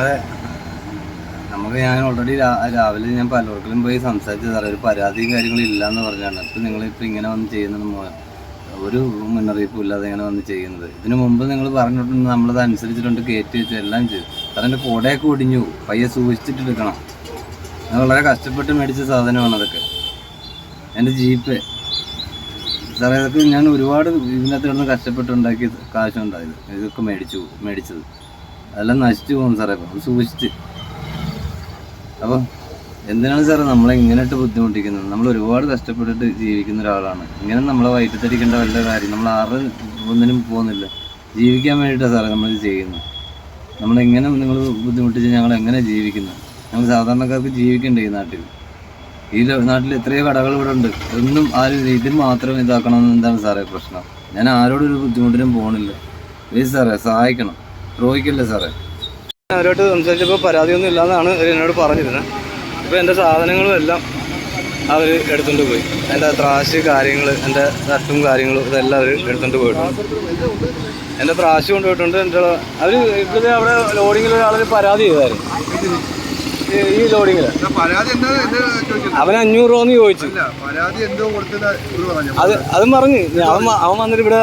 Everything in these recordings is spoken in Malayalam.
നമ്മളെ നമുക്ക് ഞാൻ ഓൾറെഡി രാവിലെ ഞാൻ പലർക്കും പോയി സംസാരിച്ചു സാറേ ഒരു പരാതിയും കാര്യങ്ങളും എന്ന് പറഞ്ഞാണ്. ഇപ്പം നിങ്ങളിപ്പോൾ ഇങ്ങനെ വന്ന് ചെയ്യുന്നത് ഒരു മുന്നറിയിപ്പും ഇല്ലാതെ ഇങ്ങനെ വന്ന് ചെയ്യുന്നത്. ഇതിനു മുമ്പ് നിങ്ങൾ പറഞ്ഞിട്ടുണ്ട് നമ്മളത് അനുസരിച്ചിട്ടുണ്ട് കയറ്റി വെച്ച് എല്ലാം ചെയ്തു. സാറേ എന്റെ കൂടെയൊക്കെ ഒടിഞ്ഞു പയ്യെ സൂക്ഷിച്ചിട്ട് എടുക്കണം ഞാൻ വളരെ കഷ്ടപ്പെട്ട് മേടിച്ച സാധനമാണ് അതൊക്കെ. എന്റെ ജീപ്പ്. സാറേ ഇതൊക്കെ ഞാൻ ഒരുപാട് ഇതിനകത്ത് കിടന്ന് കഷ്ടപ്പെട്ടുണ്ടാക്കി കാശുണ്ടായത്. ഇതൊക്കെ മേടിച്ചു മേടിച്ചത്. അതെല്ലാം നശിച്ചു പോകും സാറേ. അപ്പം സൂക്ഷിച്ച്. അപ്പം എന്തിനാണ് സാറേ നമ്മളെ ഇങ്ങനെയിട്ട് ബുദ്ധിമുട്ടിക്കുന്നത്? നമ്മൾ ഒരുപാട് കഷ്ടപ്പെട്ടിട്ട് ജീവിക്കുന്ന ഒരാളാണ്. ഇങ്ങനെ നമ്മളെ വയറ്റത്തടിക്കേണ്ട വല്ല കാര്യം നമ്മൾ ആറ് ഒന്നിനും പോകുന്നില്ല. ജീവിക്കാൻ വേണ്ടിയിട്ടാണ് സാറേ നമ്മളിത് ചെയ്യുന്നത്. നമ്മളെങ്ങനെ നിങ്ങൾ ബുദ്ധിമുട്ടിച്ച് ഞങ്ങൾ എങ്ങനെ ജീവിക്കുന്നത് ഞങ്ങൾ സാധാരണക്കാർക്ക് ജീവിക്കണ്ടേ ഈ നാട്ടിൽ ഈ നാട്ടിൽ എത്രയോ കടകൾ ഇവിടെ ഉണ്ട്. ഒന്നും ആരും ഇത് മാത്രം ഇതാക്കണമെന്ന് എന്താണ് സാറേ പ്രശ്നം? ഞാൻ ആരോടും ഒരു ബുദ്ധിമുട്ടിനും പോകണില്ല പ്ലീസ് സാറേ സഹായിക്കണം. ദ്രോഹിക്കല്ലേ സാറേ? അവരോട്ട് സംസാരിച്ചപ്പോൾ പരാതിയൊന്നും ഇല്ലാന്നാണ് അവർ എന്നോട് പറഞ്ഞിരുന്നത്. അപ്പോൾ എന്റെ സാധനങ്ങളും എല്ലാം അവർ എടുത്തുകൊണ്ട് പോയി. എന്റെ ത്രാശ് കാര്യങ്ങൾ എന്റെ തട്ടും കാര്യങ്ങളും ഇതെല്ലാം അവർ എടുത്തുകൊണ്ട് പോയിട്ടുണ്ട്. എന്റെ ത്രാശ് കൊണ്ടുപോയിട്ടുണ്ട് എന്റെ അവർ ഇപ്പം അവിടെ ലോഡിങ്ങിൽ ഒരാളൊരു പരാതി ചെയ്തായിരുന്നു ഈ- ലോഡിങ്ങിൽ അവൻ അഞ്ഞൂറ് രൂപ എന്ന് ചോദിച്ചു. ഇല്ല പരാതി എന്തോ കൊടുത്തത് ഇവർ പറഞ്ഞു അത് അതും പറഞ്ഞു. അവൻ അവൻ വന്നിട്ട് ഇവിടെ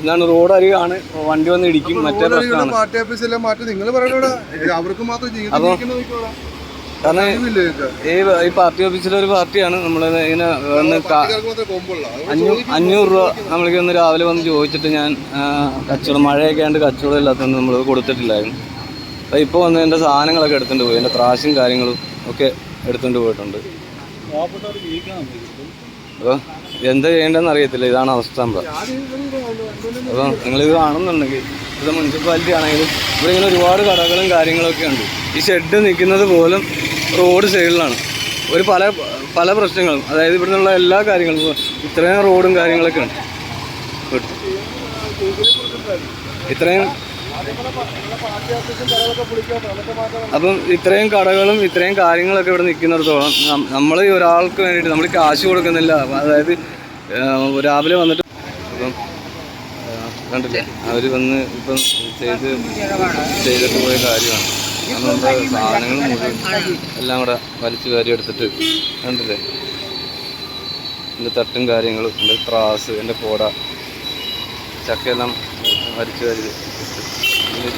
എന്താണ് റോഡ് അരികാണ് വണ്ടി വന്ന് ഇടിക്കും മറ്റേ പ്രശ്നമാണ്. പാർട്ടി ഓഫീസിലെ മാറ്റി നിങ്ങൾ പറയണോടാ ഇത് അവർക്ക് മാത്രം കാരണം? ഈ ഈ പാർട്ടി ഓഫീസിലെ ഒരു പാർട്ടിയാണ് നമ്മൾ ഇങ്ങനെ വന്ന് അഞ്ഞൂറ് രൂപ നമ്മൾക്ക് ഒന്ന് രാവിലെ വന്ന് ചോദിച്ചിട്ട് ഞാൻ കച്ചവടം മഴയൊക്കെ ആണ്ട് കച്ചവടം ഇല്ലാത്തതുകൊണ്ട് നമ്മൾ കൊടുത്തിട്ടില്ലായിരുന്നു. അപ്പോൾ ഇപ്പോൾ വന്ന് എന്റെ സാധനങ്ങളൊക്കെ എടുത്തുകൊണ്ട് പോയി എന്റെ ത്രാശും കാര്യങ്ങളും ഒക്കെ എടുത്തുകൊണ്ട് പോയിട്ടുണ്ട്. അപ്പോൾ എന്താ ചെയ്യേണ്ടതെന്ന് അറിയത്തില്ല ഇതാണ് അവസ്ഥ നമ്മുടെ അപ്പോൾ നിങ്ങളിത് കാണുന്നുണ്ടെങ്കിൽ ഇത് മുനിസിപ്പാലിറ്റി ആണെങ്കിലും ഇവിടെ ഇങ്ങനെ ഒരുപാട് കടകളും കാര്യങ്ങളൊക്കെ ഉണ്ട്. ഈ ഷെഡ് നിൽക്കുന്നത് പോലും റോഡ് സൈഡിലാണ് ഒരു പല പല പ്രശ്നങ്ങളും. അതായത് ഇവിടെ നിന്നുള്ള എല്ലാ കാര്യങ്ങളും ഇത്രയും റോഡും കാര്യങ്ങളൊക്കെ ഉണ്ട്. ഇത്രയും അപ്പം ഇത്രയും കടകളും ഇത്രയും കാര്യങ്ങളൊക്കെ ഇവിടെ നിൽക്കുന്നിടത്തോളം നമ്മൾ ഒരാൾക്ക് വേണ്ടിയിട്ട് നമ്മൾ കാശ് കൊടുക്കുന്നില്ല. അതായത് രാവിലെ വന്നിട്ട് ഇപ്പം ആ, കണ്ടില്ലേ? അവർ വന്ന് ഇപ്പം ചെയ്ത് ചെയ്തിട്ട് പോയ കാര്യമാണ്. നമ്മുടെ സാധനങ്ങൾ മുഴുവൻ എല്ലാം കൂടെ വലിച്ചു കാര്യം എടുത്തിട്ട് കണ്ടില്ലേ? എന്റെ തട്ടും കാര്യങ്ങളും എന്റെ ത്രാസ് എന്റെ കോട ചക്കയെല്ലാം വലിച്ചു കാര്യം.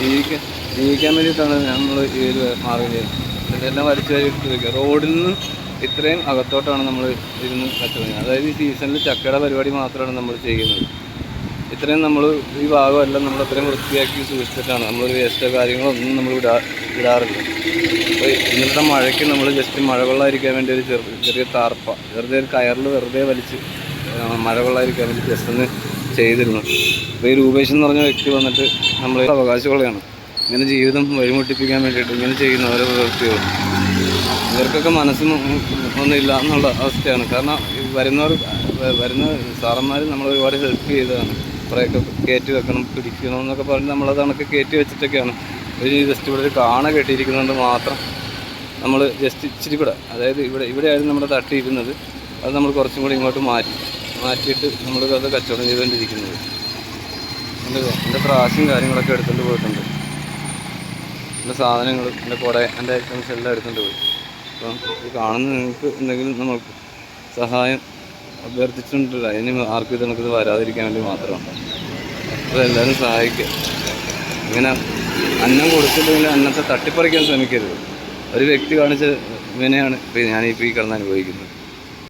ജീവിക്കാൻ ജീവിക്കാൻ വേണ്ടിയിട്ടാണ് നമ്മൾ ഈ ഒരു മാർഗം ചെയ്യുന്നത് ഇതെല്ലാം വലിച്ചു കാര്യം എടുത്ത് വയ്ക്കുക റോഡിൽ നിന്ന് ഇത്രയും അകത്തോട്ടാണ് നമ്മൾ ഇരുന്ന് കച്ചവടം അതായത് ഈ സീസണിൽ ചക്കയുടെ പരിപാടി മാത്രമാണ് നമ്മൾ ചെയ്യുന്നത്. ഇത്രയും നമ്മൾ ഈ ഭാഗമെല്ലാം നമ്മൾ അത്രയും വൃത്തിയാക്കി സൂക്ഷിച്ചിട്ടാണ് നമ്മളൊരു വേസ്റ്റോ കാര്യങ്ങളോ ഒന്നും നമ്മൾ ഇടാ ഇടാറില്ല അപ്പോൾ ഇന്നത്തെ മഴയ്ക്ക് നമ്മൾ ജസ്റ്റ് മഴ കൊള്ളാതിരിക്കാൻ വേണ്ടി ഒരു ചെറിയ ചെറിയ താർപ്പ വെറുതെ ഒരു കയറിൽ വെറുതെ വലിച്ച് മഴ കൊള്ളാതിരിക്കാൻ വേണ്ടി ജസ്റ്റ് ഒന്ന് ചെയ്തിരുന്നു. അപ്പോൾ ഈ രൂപേഷ് എന്ന് പറഞ്ഞ വ്യക്തി വന്നിട്ട് നമ്മൾ അവകാശമുള്ളതാണ് ഇങ്ങനെ ജീവിതം വഴിമുട്ടിപ്പിക്കാൻ വേണ്ടിയിട്ട് ഇങ്ങനെ ചെയ്യുന്ന ഓരോ പ്രവൃത്തികളും ഇവർക്കൊക്കെ മനസ്സിന് ഒന്നുമില്ല എന്നുള്ള അവസ്ഥയാണ്. കാരണം വരുന്നവർ വരുന്ന സാറന്മാർ നമ്മൾ ഒരുപാട് ഹെൽപ്പ് ചെയ്തതാണ്. കുറേയൊക്കെ കയറ്റി വെക്കണം പിടിക്കണം എന്നൊക്കെ പറഞ്ഞ് നമ്മളത് കണക്ക് കയറ്റി വെച്ചിട്ടൊക്കെയാണ്. ഒരു ജസ്റ്റ് ഇവിടെ ഒരു കാണ കെട്ടിയിരിക്കുന്നതുകൊണ്ട് മാത്രം നമ്മൾ ജസ്റ്റ് ഇച്ചിരി കൂടെ. അതായത് ഇവിടെ ഇവിടെയായിരുന്നു നമ്മുടെ തട്ടിയിരുന്നത്. അത് നമ്മൾ കുറച്ചും കൂടി ഇങ്ങോട്ട് മാറ്റി മാറ്റിയിട്ട് നമ്മൾ അത് കച്ചവടം ചെയ്തുകൊണ്ടിരിക്കുന്നത്. എന്റെ എന്റെ പ്രാശും കാര്യങ്ങളൊക്കെ എടുത്തുകൊണ്ട് പോയിട്ടുണ്ട്. എന്റെ സാധനങ്ങൾ എന്റെ കുറെ എന്റെ ഐറ്റംസ് എല്ലാം എടുത്തുകൊണ്ട് പോയി. അപ്പം ഇത് കാണുന്ന നിങ്ങൾക്ക് എന്തെങ്കിലും നമുക്ക് സഹായം അഭ്യർത്ഥിച്ചിട്ടുണ്ട്. ഇനി ആർക്കും ഇത് നമുക്കിത് വരാതിരിക്കാൻ വേണ്ടി മാത്രമാണ്. അപ്പോൾ എല്ലാവരും സഹായിക്കുക. ഇങ്ങനെ അന്നം കൊടുത്തില്ലെങ്കിൽ അന്നത്തെ തട്ടിപ്പറിക്കാൻ ശ്രമിക്കരുത്. ഒരു വ്യക്തി കാണിച്ച വിനയാണ് ഇപ്പോൾ ഞാനിപ്പോൾ ഈ കിടന്ന് അനുഭവിക്കുന്നത്.